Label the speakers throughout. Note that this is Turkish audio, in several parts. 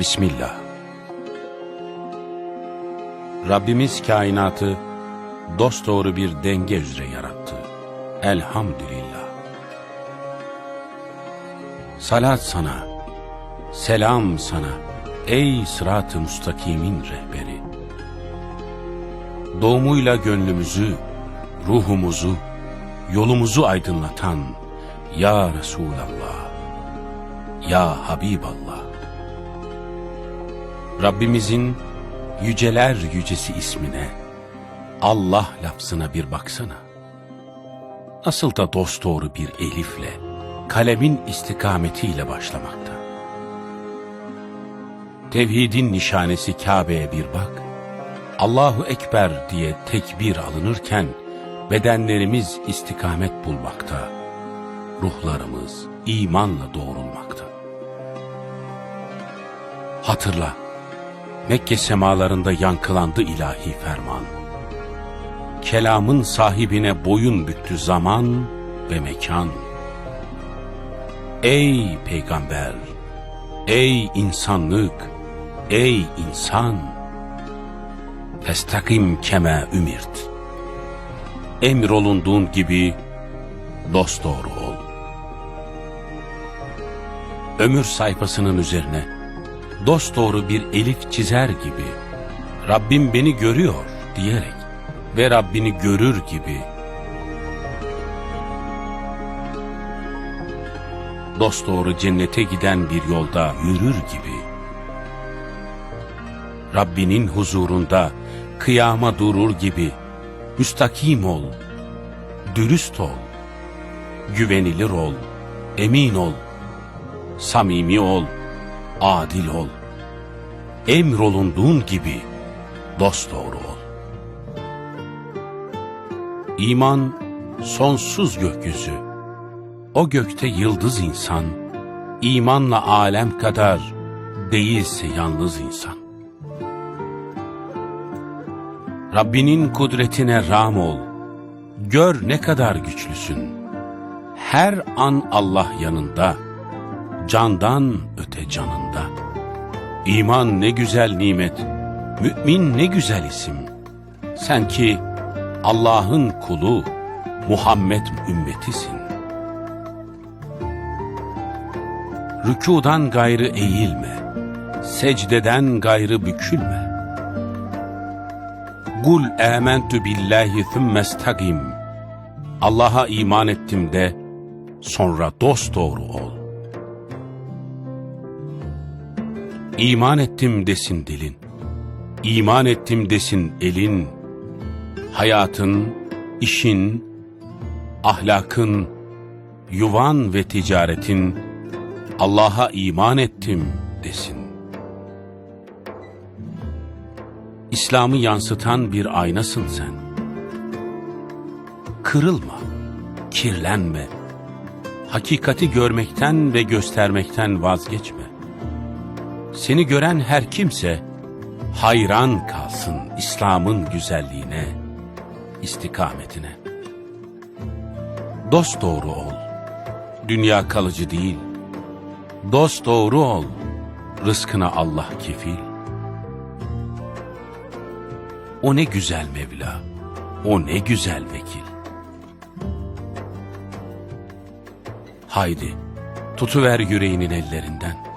Speaker 1: Bismillah. Rabbimiz kainatı dosdoğru bir denge üzere yarattı. Elhamdülillah. Salat sana, selam sana ey sırat-ı müstakimin rehberi. Doğumuyla gönlümüzü, ruhumuzu, yolumuzu aydınlatan Ya Resulallah, Ya Habiballah. Rabbimizin yüceler yücesi ismine, Allah lafzına bir baksana. Nasıl da dosdoğru bir elifle, kalemin istikametiyle başlamakta. Tevhidin nişanesi Kabe'ye bir bak. Allahu Ekber diye tekbir alınırken bedenlerimiz istikamet bulmakta. Ruhlarımız imanla doğrulmakta. Hatırla, Mekke semalarında yankılandı ilahi ferman. Kelamın sahibine boyun büktü zaman ve mekan. Ey peygamber, ey insanlık, ey insan! Festakim keme ümirt. Emrolunduğun gibi dosdoğru ol. Ömür sayfasının üzerine dosdoğru bir elif çizer gibi Rabbim beni görüyor diyerek ve Rabbini görür gibi. Dosdoğru cennete giden bir yolda yürür gibi Rabbinin huzurunda kıyama durur gibi müstakim ol, dürüst ol, güvenilir ol, emin ol, samimi ol, adil ol. Emrolunduğun gibi dosdoğru ol. İman sonsuz gökyüzü. O gökte yıldız insan, imanla alem kadar değilse yalnız insan. Rabbinin kudretine ram ol. Gör ne kadar güçlüsün. Her an Allah yanında. Candan öte canında. İman ne güzel nimet. Mümin ne güzel isim. Sen ki Allah'ın kulu, Muhammed ümmetisin. Rükudan gayrı eğilme. Secdeden gayrı bükülme. Kul âmentü billahi thummestagim. Allah'a iman ettim de sonra dosdoğru ol. İman ettim desin dilin. İman ettim desin elin. Hayatın, işin, ahlakın, yuvan ve ticaretin Allah'a iman ettim desin. İslam'ı yansıtan bir aynasın sen. Kırılma, kirlenme, hakikati görmekten ve göstermekten vazgeçme. Seni gören her kimse hayran kalsın İslam'ın güzelliğine, istikametine. Dost doğru ol, dünya kalıcı değil. Dost doğru ol, rızkına Allah kefil. O ne güzel Mevla, o ne güzel vekil. Haydi, tutuver yüreğinin ellerinden.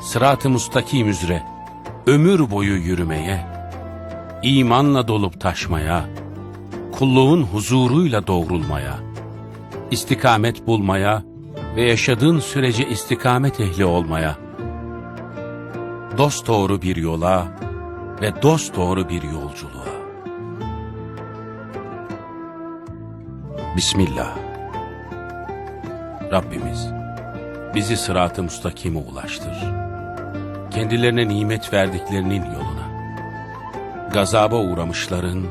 Speaker 1: Sırat-ı mustakim üzere, ömür boyu yürümeye, imanla dolup taşmaya, kulluğun huzuruyla doğrulmaya, istikamet bulmaya ve yaşadığın sürece istikamet ehli olmaya, dost doğru bir yola, ve dosdoğru bir yolculuğa. Bismillah. Rabbimiz bizi sırat-ı müstakime ulaştır. Kendilerine nimet verdiklerinin yoluna. Gazaba uğramışların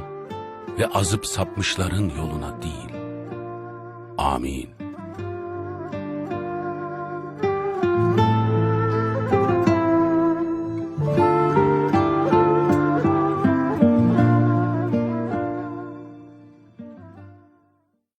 Speaker 1: ve azıp sapmışların yoluna değil. Amin.